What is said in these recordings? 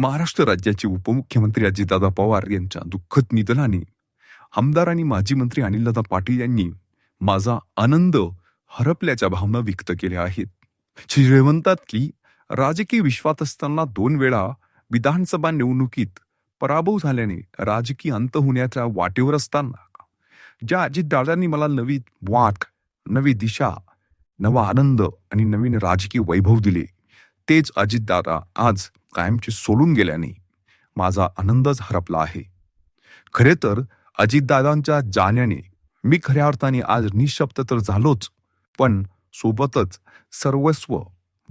महाराष्ट्र राज्याचे उपमुख्यमंत्री अजितदादा पवार यांच्या दुःखद निधनाने आमदार आणि माजी मंत्री अनिलदादा पाटील यांनी माझा आनंद हरपल्याच्या भावना व्यक्त केल्या आहेत. श्रीमंतातली राजकीय विश्वात असताना दोन वेळा विधानसभा निवडणुकीत पराभव झाल्याने राजकीय अंत होण्याच्या वाटेवर असताना ज्या अजितदादांनी मला नवी वाट नवी दिशा नवा आनंद आणि नवीन राजकीय वैभव दिले तेच अजितदादा आज कायमचे सोडून गेल्याने माझा आनंदच हरपला आहे. खरे तर अजितदादांच्या जाण्याने मी खऱ्या अर्थाने आज निशब्द तर झालोच पण सोबतच सर्वस्व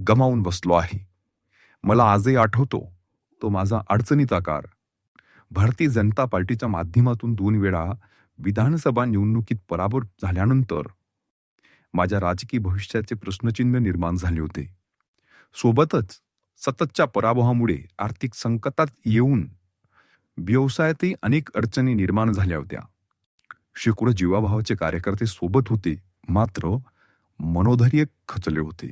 गमावून बसलो आहे. मला आजही आठवतो तो माझा अडचणीचा कार भारतीय जनता पार्टीच्या माध्यमातून दोन वेळा विधानसभा निवडणुकीत पराभूत झाल्यानंतर माझ्या राजकीय भविष्याचे प्रश्नचिन्ह निर्माण झाले होते. सोबतच सततच्या पराभवामुळे आर्थिक संकटात येऊन व्यवसायातही अनेक अडचणी निर्माण झाल्या होत्या. शेकडो जीवाभावाचे कार्यकर्ते सोबत होते मात्र मनोधैर्य खचले होते.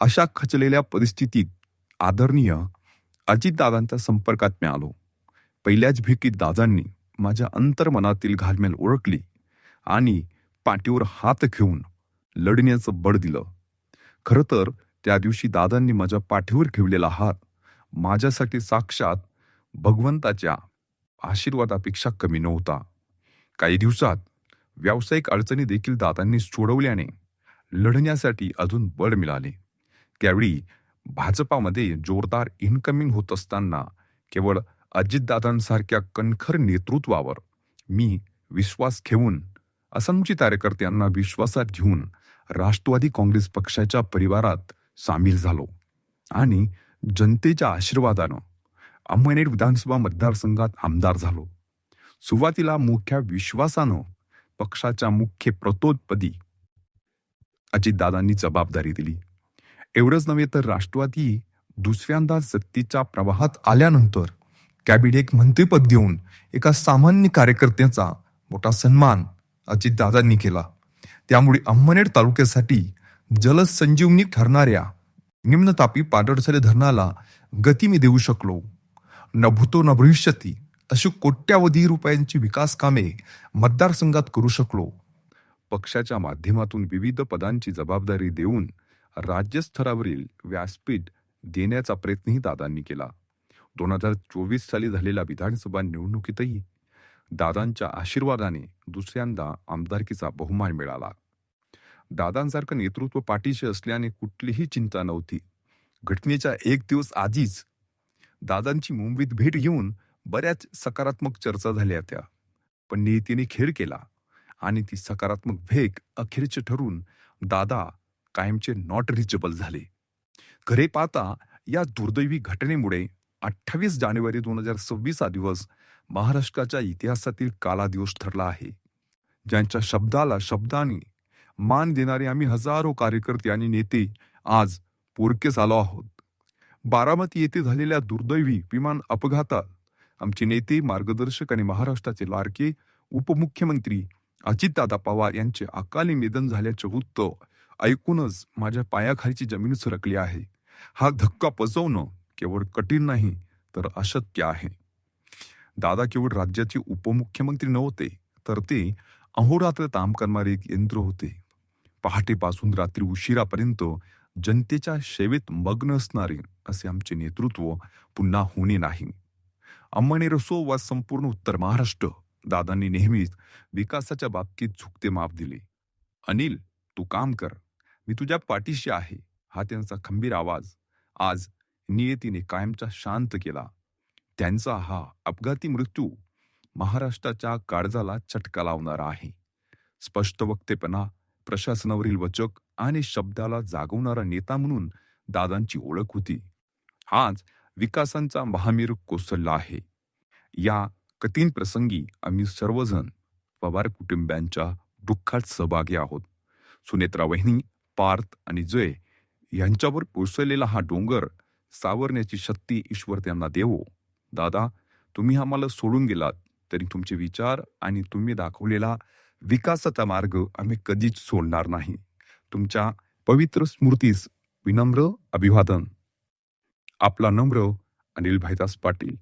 अशा खचलेल्या परिस्थितीत आदरणीय अजितदादांच्या संपर्कात मी आलो. पहिल्याच भेटीत दादांनी माझ्या अंतर्मनातील घालमेल ओळखली आणि पाठीवर हात घेऊन लढण्याचं बळ दिलं. खरं तर त्या दिवशी दादांनी माझ्या पाठीवर ठेवलेला हात माझ्यासाठी साक्षात भगवंताच्या आशीर्वादापेक्षा कमी नव्हता. काही दिवसात व्यावसायिक अडचणी देखील दादांनी सोडवल्याने लढण्यासाठी अजून बळ मिळाले. त्यावेळी भाजपामध्ये जोरदार इन्कमिंग होत असताना केवळ अजितदादांसारख्या कणखर नेतृत्वावर मी विश्वास ठेवून असंख्य कार्यकर्त्यांना विश्वासात घेऊन राष्ट्रवादी काँग्रेस पक्षाच्या परिवारात सामील झालो. आणि जनतेच्या आशीर्वादानं अंमनेर विधानसभा मतदारसंघात आमदार झालो. सुरुवातीला मोठ्या विश्वासानं पक्षाच्या मुख्य प्रतोदपदी अजितदादांनी जबाबदारी दिली. एवढंच नव्हे तर राष्ट्रवादी दुसऱ्यांदा सत्तेच्या प्रवाहात आल्यानंतर कॅबिनेट मंत्रीपद घेऊन एका सामान्य कार्यकर्त्याचा मोठा सन्मान अजितदादांनी केला. त्यामुळे अंमनेर तालुक्यासाठी जलसंजीवनी ठरणाऱ्या निम्नतापी पाडळसरे धरणाला गती मी देऊ शकलो. न भूतो न भविष्यती अशी कोट्यावधी रुपयांची विकास कामे मतदारसंघात करू शकलो. पक्षाच्या माध्यमातून विविध पदांची जबाबदारी देऊन राज्यस्तरावरील व्यासपीठ देण्याचा प्रयत्नही दादांनी केला. दोन हजार चोवीस साली झालेल्या विधानसभा निवडणुकीतही दादांच्या आशीर्वादाने दुसऱ्यांदा आमदारकीचा बहुमान मिळाला. दादांसारखं नेतृत्व पाठीशी असल्याने कुठलीही चिंता नव्हती. घटनेच्या एक दिवस आधीच दादांची मुंबईत भेट घेऊन बऱ्याच सकारात्मक चर्चा झाल्या त्या. पण नियतीने खेळ केला आणि ती सकारात्मक भेग अखेरचे ठरून दादा कायमचे नॉट रिचेबल झाले. खरे पाहता या दुर्दैवी घटनेमुळे अठ्ठावीस जानेवारी दोन हजार सव्वीस हा दिवस महाराष्ट्राच्या इतिहासातील काला दिवस ठरला आहे. ज्यांच्या शब्दाला शब्दाने मान देणारे आम्ही हजारो कार्यकर्ते आणि नेते आज पोरकेस आलो आहोत. बारामती येथे झालेल्या दुर्दैवी विमान अपघातात आमचे नेते मार्गदर्शक आणि महाराष्ट्राचे लाडके उपमुख्यमंत्री अजितदादा पवार यांचे अकाली निधन झाल्याचे वृत्त ऐकूनच माझ्या पायाखालची जमीन सरकली आहे. हा धक्का पचवणं केवळ कठीण नाही तर अशक्य आहे. दादा केवळ राज्याचे उपमुख्यमंत्री नव्हते तर ते अहोरात्र काम करणारे एक यंत्र होते. पहाटेपासून रात्री उशिरापर्यंत जनतेच्या सेवेत मग्न असणारे असे आमचे नेतृत्व पुन्हा होणे नाही. अंमनेर रसो वा संपूर्ण उत्तर महाराष्ट्र दादांनी नेहमीच विकासाच्या बाबतीत झुकते माप दिले. अनिल तू काम कर. मी तुझ्या पाठीशी आहे हा त्यांचा खंबीर आवाज. आज नियतीने कायमचा शांत केला. त्यांचा हा अपघाती मृत्यू महाराष्ट्राच्या काळजाला चटका लावणारा आहे. स्पष्ट वक्तेपणा प्रशासनावरील वचक आणि शब्दाला जागवणारा नेता म्हणून दादांची ओळख होती. हाच विकासांचा महामेरू कोसळला आहे. या कठीण प्रसंगी आम्ही सर्वजण पवार कुटुंबियांच्या दुःखात सहभागी आहोत. सुनेत्रा वहिनी पार्थ आणि जय यांच्यावर कोसळलेला हा डोंगर सावरण्याची शक्ती ईश्वर त्यांना देवो. दादा तुम्ही आम्हाला सोडून गेलात तरी तुमचे विचार आणि तुम्ही दाखवलेला विकासाचा मार्ग आम्ही कधीच सोडणार नाही. तुमच्या पवित्र स्मृतीस विनम्र अभिवादन. आपला नम्र अनिल भाईदास पाटील.